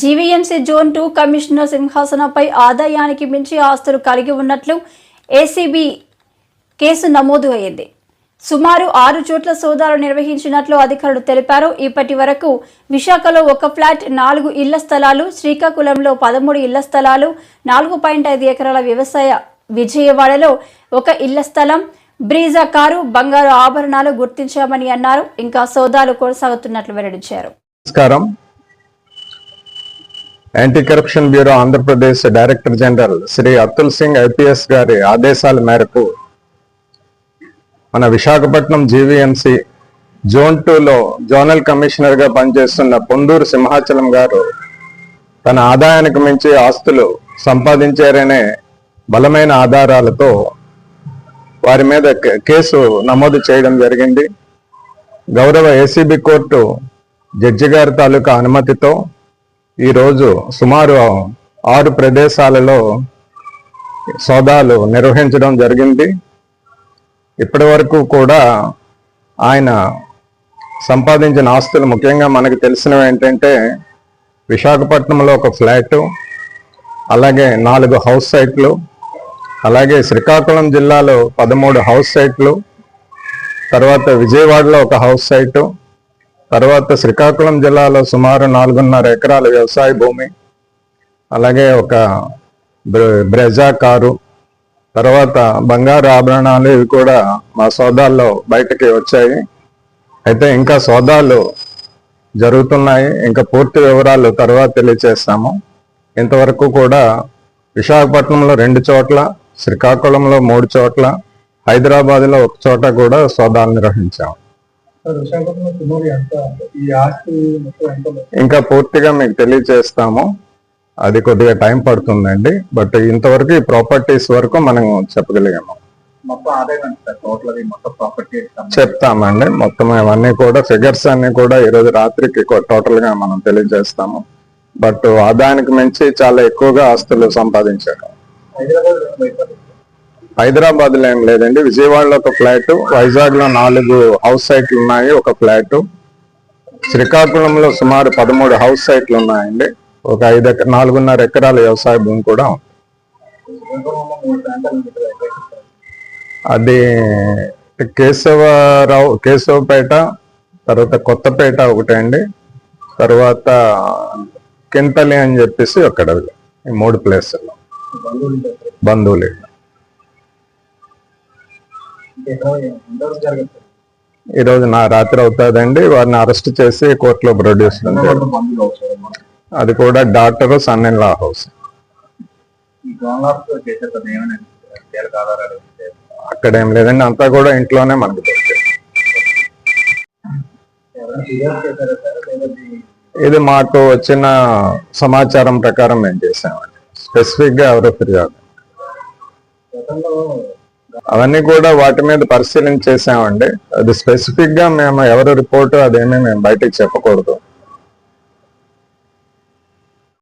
GVMC zone two commissioner సింహాసనంపై ఆదాయానికి మించి ఆస్తులు కలిగి ఉన్నట్లు ఏసీబీ కేసు నమోదు అయింది. సుమారు ఆరు చోట్ల సోదాలు నిర్వహించినట్లు అధికారులు తెలిపారు. ఇప్పటి వరకు విశాఖలో ఒక ఫ్లాట్ నాలుగు ఇళ్ళ స్థలాలు శ్రీకాకుళంలో పదమూడు ఇళ్ళ స్థలాలు నాలుగు పాయింట్ ఐదు ఎకరాల వ్యవసాయ విజయవాడలో ఒక ఇళ్ళ స్థలం బ్రీజా కారు బంగారు ఆభరణాలు గుర్తించామని అన్నారు. ఇంకా సోదాలు కొనసాగుతున్నట్లు వెల్లడించారు. నమస్కారం. Anti corruption bureau Andhra Pradesh director general Shri Atul Singh IPS గారి ఆదేశాల మేరకు మన విశాఖపట్నం జీవీఎంసీ జోన్ టూలో జోనల్ కమిషనర్గా పనిచేస్తున్న పొందూరు సింహాచలం గారు తన ఆదాయానికి మించి ఆస్తులు సంపాదించారనే బలమైన ఆధారాలతో వారి మీద కేసు నమోదు చేయడం జరిగింది. గౌరవ ఏసీబీ కోర్టు జడ్జి గారి తాలూకా అనుమతితో ఈరోజు సుమారు ఆరు ప్రదేశాలలో సోదాలు నిర్వహించడం జరిగింది. ఇప్పటి వరకు కూడా ఆయన సంపాదించిన ఆస్తులు ముఖ్యంగా మనకు తెలిసినవి ఏంటంటే విశాఖపట్నంలో ఒక ఫ్లాటు అలాగే నాలుగు హౌస్ సైట్లు అలాగే శ్రీకాకుళం జిల్లాలో పదమూడు హౌస్ సైట్లు తర్వాత విజయవాడలో ఒక హౌస్ సైటు తర్వాత శ్రీకాకుళం జిల్లాలో సుమారు నాలుగున్నర ఎకరాల వ్యవసాయ భూమి అలాగే ఒక బ్రెజా కారు తర్వాత బంగారు ఆభరణాలు ఇవి కూడా మా సోదాల్లో బయటకి వచ్చాయి. అయితే ఇంకా సోదాలు జరుగుతున్నాయి. ఇంకా పూర్తి వివరాలు తర్వాత తెలియజేస్తాము ఇంతవరకు కూడా విశాఖపట్నంలో రెండు చోట్ల శ్రీకాకుళంలో మూడు చోట్ల హైదరాబాద్లో ఒక చోట కూడా సోదాలు నిర్వహించాము. ఇంకా పూర్తిగా మీకు తెలియజేస్తాము. అది కొద్దిగా టైం పడుతుందండి. బట్ ఇంతవరకు ఈ ప్రాపర్టీస్ వరకు మనం చెప్పగలిగాము. చెప్తామండి. మొత్తం ఇవన్నీ కూడా ఫిగర్స్ అన్ని కూడా ఈ రోజు రాత్రికి టోటల్గా మనం తెలియజేస్తాము. బట్ ఆదాయానికి మించి చాలా ఎక్కువగా ఆస్తులు సంపాదించారు. హైదరాబాద్లో ఏం లేదండి. విజయవాడలో ఒక ఫ్లాట్ వైజాగ్లో నాలుగు హౌస్ సైట్లు ఉన్నాయి ఒక ఫ్లాట్. శ్రీకాకుళంలో సుమారు పదమూడు హౌస్ సైట్లు ఉన్నాయండి. ఒక ఐదు నాలుగున్నర ఎకరాల వ్యవసాయ భూమి కూడా ఉంది. అది కేశవరావు కేశవపేట తర్వాత కొత్తపేట ఒకటి అండి. తర్వాత కింతలి అని చెప్పేసి అక్కడ ఈ మూడు ప్లేసులు. బంధువులు. ఈ రోజు నా రాత్రి అవుతుందండి. వారిని అరెస్ట్ చేసి కోర్టులో ప్రొడ్యూస్? అది కూడా doctor son in law house. అక్కడ ఏం లేదండి. అంతా కూడా ఇంట్లోనే మనకు ఇది మాకు వచ్చిన సమాచారం ప్రకారం మేము చేసామండి స్పెసిఫిక్గా ఎవరో ఫిర్యాదు. గతంలో అవన్నీ కూడా వాటి మీద పరిశీలన చేసామండి అది స్పెసిఫిక్గా మేము ఎవరు రిపోర్ట్ అదేమీ మేము బయటకు చెప్పకూడదు.